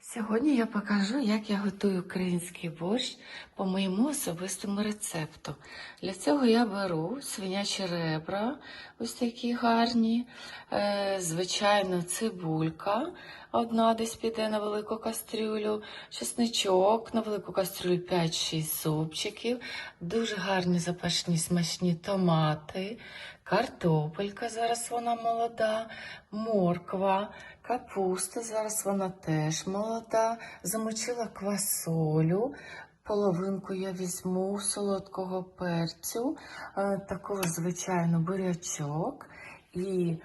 Сьогодні я покажу, як я готую український борщ по моєму особистому рецепту. Для цього я беру свинячі ребра, ось такі гарні, е, звичайно, цибулька, одна десь піде на велику кастрюлю, чесничок, на велику кастрюлю 5-6 зубчиків, дуже гарні запашні смачні томати, картопелька, зараз вона молода, морква, капуста, зараз вона теж молода. Замочила квасолю. Половинку я візьму солодкого перцю, е, також, звичайно, бурячок. І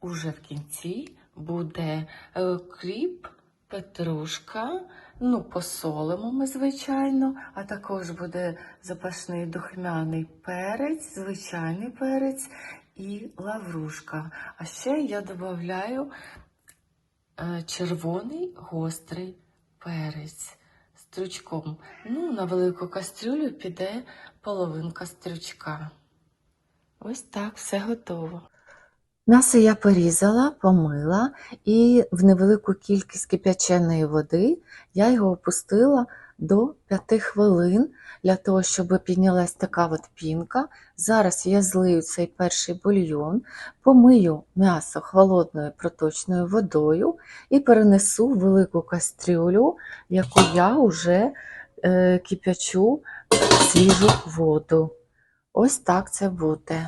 уже в кінці буде е, кріп, петрушка. Ну, посолимо ми, звичайно, а також буде запашний духмяний перець, звичайний перець і лаврушка. А ще я додаю червоний гострий перець стручком. Ну, на велику кастрюлю піде половинка стручка. Ось так, все готово. М'ясо я порізала, помила і в невелику кількість кип'яченої води я його опустила до 5 хвилин для того, щоб піднялась така от пінка. Зараз я злию цей перший бульйон, помию м'ясо холодною проточною водою і перенесу в велику кастрюлю, яку я вже е, кип'ячу свіжу воду. Ось так це буде.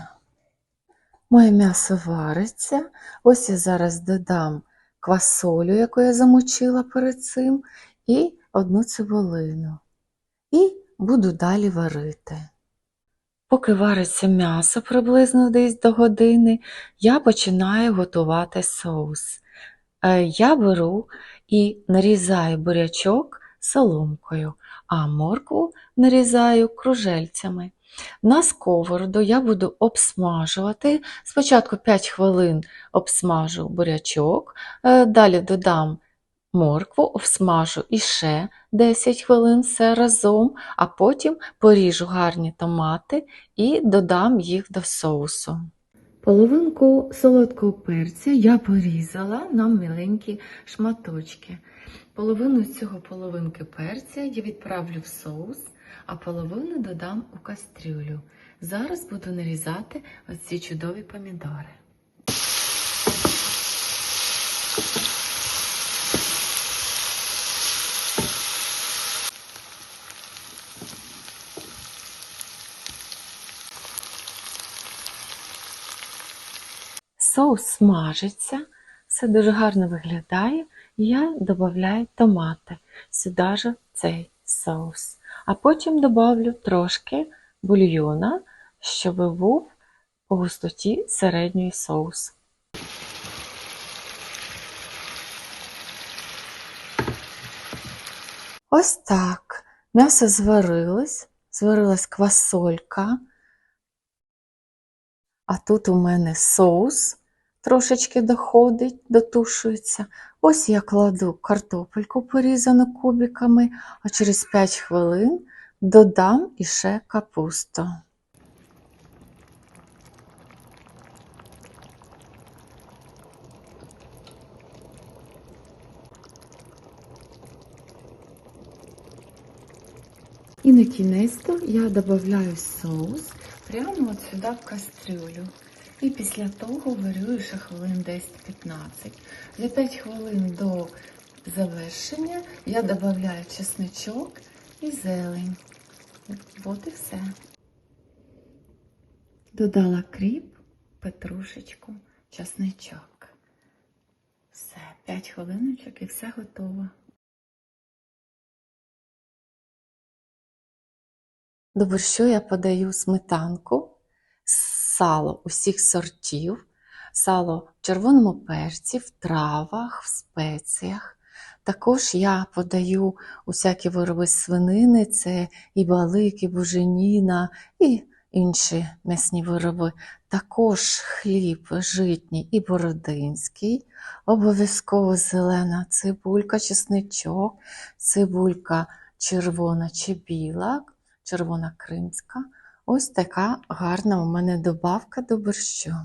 Моє м'ясо вариться. Ось я зараз додам квасолю, яку я замочила перед цим, і одну цибулину. І буду далі варити. Поки вариться м'ясо приблизно десь до години, я починаю готувати соус. Е, Я беру і нарізаю бурячок соломкою, а моркву нарізаю кружельцями. На сковороду я буду обсмажувати. Спочатку 5 хвилин обсмажу бурячок, е, далі додам моркву, обсмажу і ще 10 хвилин все разом, а потім поріжу гарні томати і додам їх до соусу. Половинку солодкого перця я порізала на миленькі шматочки. Половину цього половинки перця я відправлю в соус, а половину додам у кастрюлю. Зараз буду нарізати оці чудові помідори. Соус смажиться, все дуже гарно виглядає. Я додаю томати сюди ж цей соус. А потім додавлю трошки бульйона, щоб був по густоті середньої соус. Ось так. М'ясо зварилось, зварилась квасолька. А тут у мене соус трошечки доходить, дотушується. Ось я кладу картопельку порізану кубиками, а через 5 хвилин додам іще капусту. І на кінець я додаю соус прямо от сюди в кастрюлю. І після того варю ще хвилин 10-15. За 5 хвилин до завершення я додаю чесничок і зелень. От і все. Додала кріп, петрушечку, чесничок. Все, 5 хвилиночок і все готово. До борщу я подаю сметанку, сало усіх сортів, сало в червоному перці, в травах, в спеціях. Також я подаю усякі вироби свинини, це і балик, і буженіна, і інші м'ясні вироби. Також хліб житній і бородинський, обов'язково зелена цибулька, чесничок, цибулька червона чи біла, червона кримська. Ось така гарна у мене добавка до борщу.